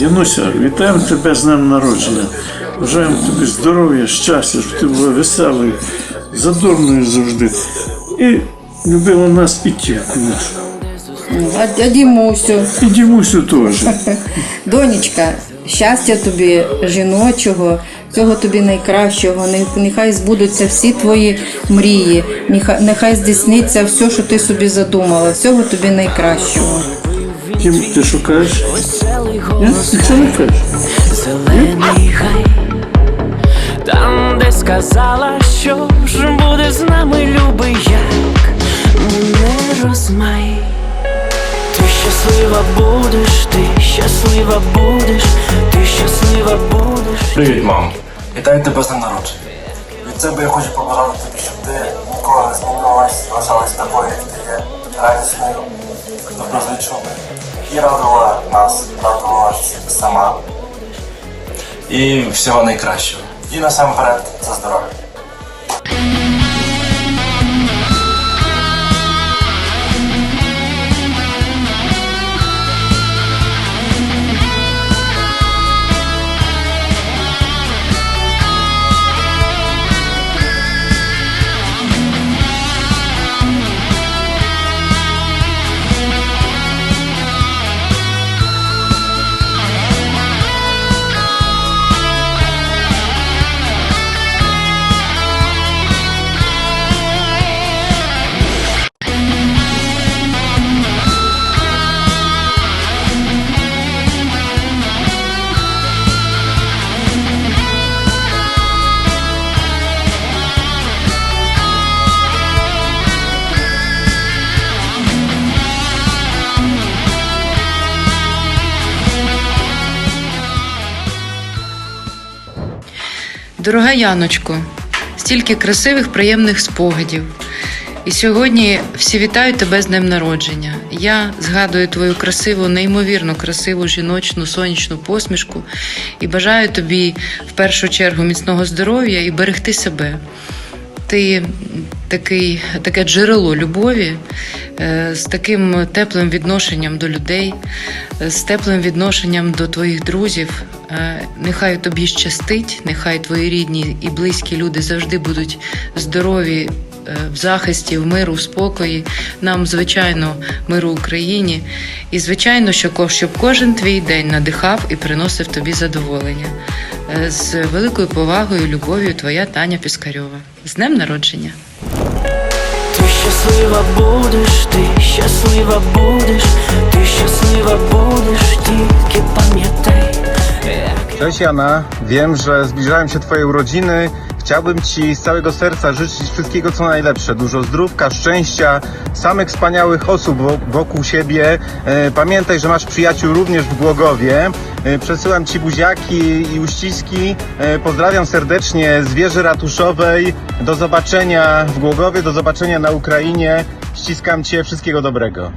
Януся, вітаємо тебе з днем народження. Бажаємо тобі здоров'я, щастя, щоб ти була веселою, задорною завжди. І любила нас і тільки нашу. А дяді Мусю, І Дімусю теж. донечка, щастя тобі жіночого, всього тобі найкращого. Нехай збудуться всі твої мрії, нехай, нехай здійсниться все, що ти собі задумала. Всього тобі найкращого. Тім, ти шукаєш? Голос зелений гай. Там, де сказала, що ж буде з нами любий як не розмай. Ти щаслива будеш, ти щаслива будеш, ти щаслива будеш. Привіт, мам. Вітаю тебе з днем народження. Від себе я хочу побажати тобі, щоб ти ніколи не змінилась, залишалась такою, як ти є, радісною, доброзичливою. І радувала нас, радувала сама. І всього найкращого. І насамперед за здоров'я. Дорога Яночко, стільки красивих, приємних спогадів. І сьогодні всі вітають тебе з днем народження. Я згадую твою красиву, неймовірно красиву жіночну сонячну посмішку і бажаю тобі в першу чергу міцного здоров'я і берегти себе. Ти такий, таке джерело любові е, з таким теплим відношенням до людей, е, з теплим відношенням до твоїх друзів. Е, Нехай тобі щастить, нехай твої рідні і близькі люди завжди будуть здорові. Е, В захисті, в миру, в спокої, нам, звичайно, миру Україні. І, звичайно, що щоб кожен твій день надихав і приносив тобі задоволення. Е, З великою повагою любов'ю, твоя Таня Піскарьова. З днем народження! Ти щаслива будеш, ти щаслива будеш, ти щаслива будеш, тільки пам'ятай. Cześć Jana, wiem, że zbliżają się Twoje urodziny. Chciałbym Ci z całego serca życzyć wszystkiego co najlepsze. Dużo zdrówka, szczęścia, samych wspaniałych osób wo- wokół siebie. E, Pamiętaj, że masz przyjaciół również w Głogowie. E, Przesyłam Ci buziaki i uściski. E, Pozdrawiam serdecznie z wieży ratuszowej. Do zobaczenia w Głogowie, do zobaczenia na Ukrainie. Ściskam Cię, wszystkiego dobrego.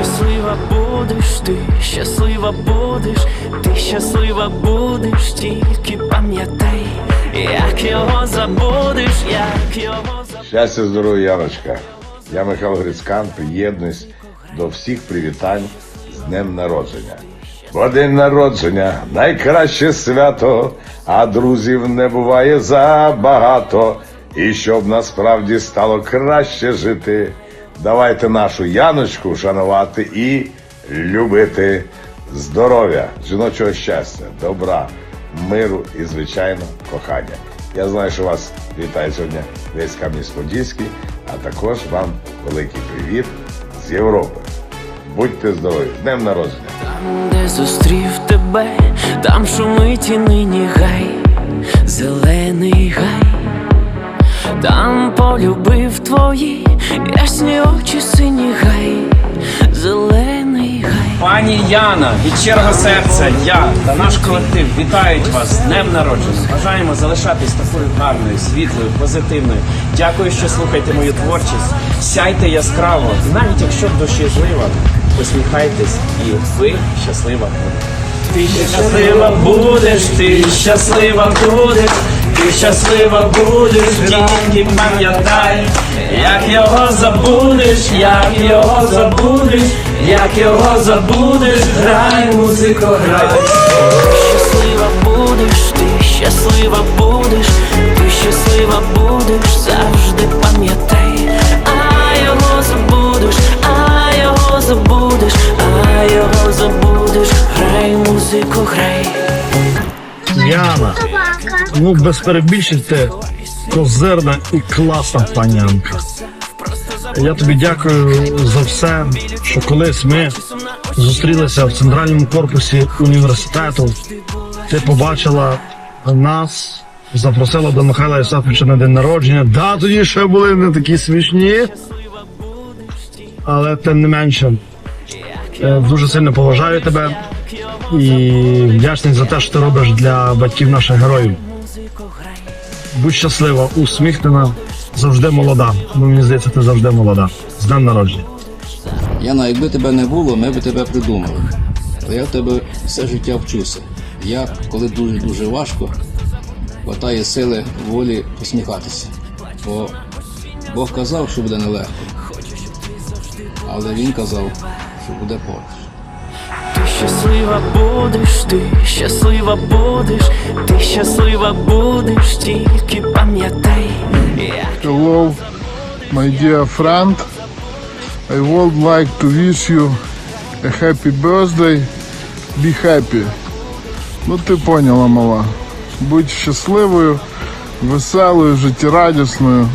Щаслива будеш, ти щаслива будеш, ти щаслива будеш, тільки пам'ятай, як його забудеш, як його забудеш. Щастя, здоров'я, Яночка. Я Михайло Грицькан, приєднуюсь до всіх привітань з днем народження. Бо день народження найкраще свято, а друзів не буває забагато. І щоб насправді стало краще жити, давайте нашу Яночку шанувати і любити. Здоров'я, жіночого щастя, добра, миру і, звичайно, кохання. Я знаю, що вас вітає сьогодні весь Кам'янець-Подільський, а також вам великий привіт з Європи. Будьте здорові! Днем народження! Там, де зустрів тебе, там шумить і нині гай, зелений гай, там полюбив твої ясні очі сині гай, зелений гай. Пані Яна, від щирого серця, я та наш колектив вітають вас з днем народження. Бажаємо залишатись такою гарною, світлою, позитивною. Дякую, що слухаєте мою творчість. Сяйте яскраво, і навіть якщо в душі злива, посміхайтесь, і ви щаслива будете. Ти щаслива будеш, ти щаслива будеш, ти щаслива будеш, тільки пам'ятай, як його забудеш, як його забудеш, як його забудеш, грай, музико, грай. Ну без перебільшень ти козирна і класна панянка. Я тобі дякую за все, що колись ми зустрілися в центральному корпусі університету. Ти побачила нас, запросила до Михайла Ісафовича на день народження. Да, тоді ще були не такі смішні, але тим не менше. е, Дуже сильно поважаю тебе і вдячний за те, що ти робиш для батьків наших героїв. Будь щаслива, усміхнена, завжди молода. Ну, мені здається, ти завжди молода. З днем народження. Яна, якби тебе не було, ми б тебе придумали. Але я в тебе все життя вчуся. Я, коли дуже-дуже важко, хватає сили волі посміхатися. Бо Бог казав, що буде нелегко. Але він казав, що буде поруч. Щаслива будеш, ти щаслива будеш, ти щаслива будеш, тільки пам'ятай, Hello, my dear friend. I would like to wish you a happy birthday. Be happy. Ну ти поняла, мала. Будь щасливою, веселою, життєрадісною.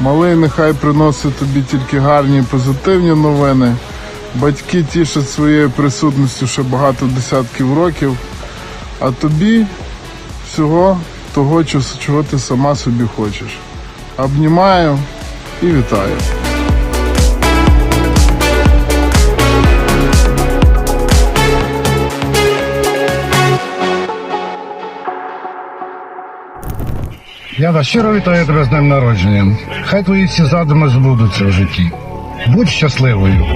Малий нехай приносить тобі тільки гарні позитивні новини. Батьки тішать своєю присутністю ще багато десятків років. А тобі всього того, чого- ти сама собі хочеш. Обнімаю і вітаю. Яна, щиро вітаю тебе з днем народження. Хай твої всі задуми збудуться в житті. Будь щасливою.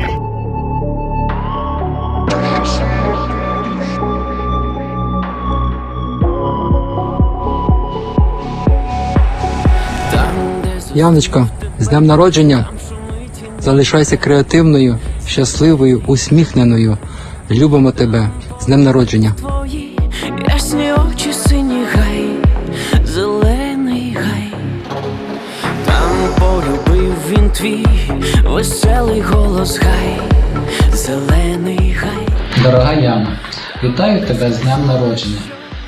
Яночка, з днем народження. Залишайся креативною, щасливою, усміхненою. Любимо тебе. З днем народження. твої ясні очі, сині гай, зелений гай. Там полюбив він твій веселий голос гай, зелений гай. Дорога Яна, вітаю тебе з днем народження.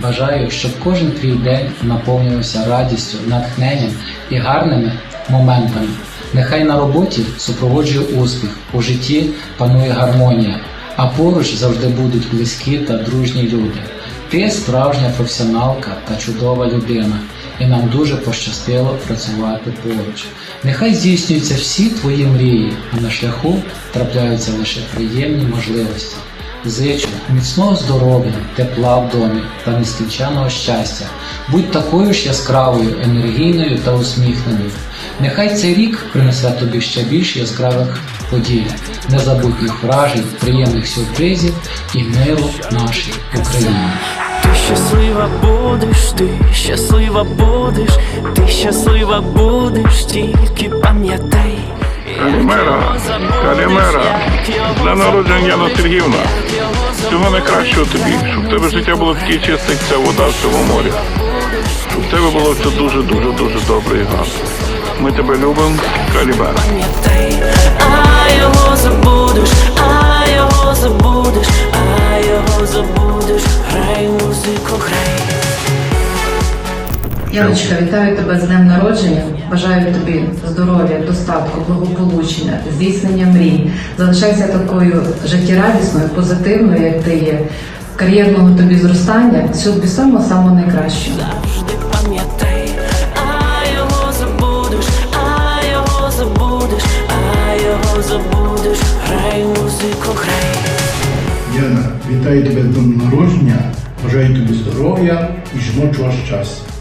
Бажаю, щоб кожен твій день наповнювався радістю, натхненням і гарними моментами. Нехай на роботі супроводжує успіх, у житті панує гармонія, а поруч завжди будуть близькі та дружні люди. Ти справжня професіоналка та чудова людина, і нам дуже пощастило працювати поруч. Нехай здійснюються всі твої мрії, а на шляху трапляються лише приємні можливості. Зичу міцного здоров'я, тепла в домі та нескінченного щастя. Будь такою ж яскравою, енергійною та усміхненою. Нехай цей рік принесе тобі ще більш яскравих подій, незабутніх вражень, приємних сюрпризів і миру нашій Україні. Ти щаслива будеш, ти щаслива будеш, ти щаслива будеш, тільки пам'ятай. Калімера, Калімера, для народження Яна Сергіївна. Всього найкращого тобі, щоб в тебе життя було таке чисте, як ця вода в цьому морі. Щоб в тебе було все дуже, дуже, добре і гарно. Ми тебе любимо, Калімера. грай музику, грай. Яночка, вітаю тебе з днем народження. Бажаю тобі здоров'я, достатку, благополуччя, здійснення мрій. Залишайся такою життєрадісною, позитивною, як ти є. Кар'єрного тобі зростання, всього тобі найкращого. Завжди пам'ятай, а його забудеш, а його забудеш, а його забудеш, грай музику, грай. Яна, вітаю тебе з днем народження. Бажаю тобі здоров'я і жіночого щастя.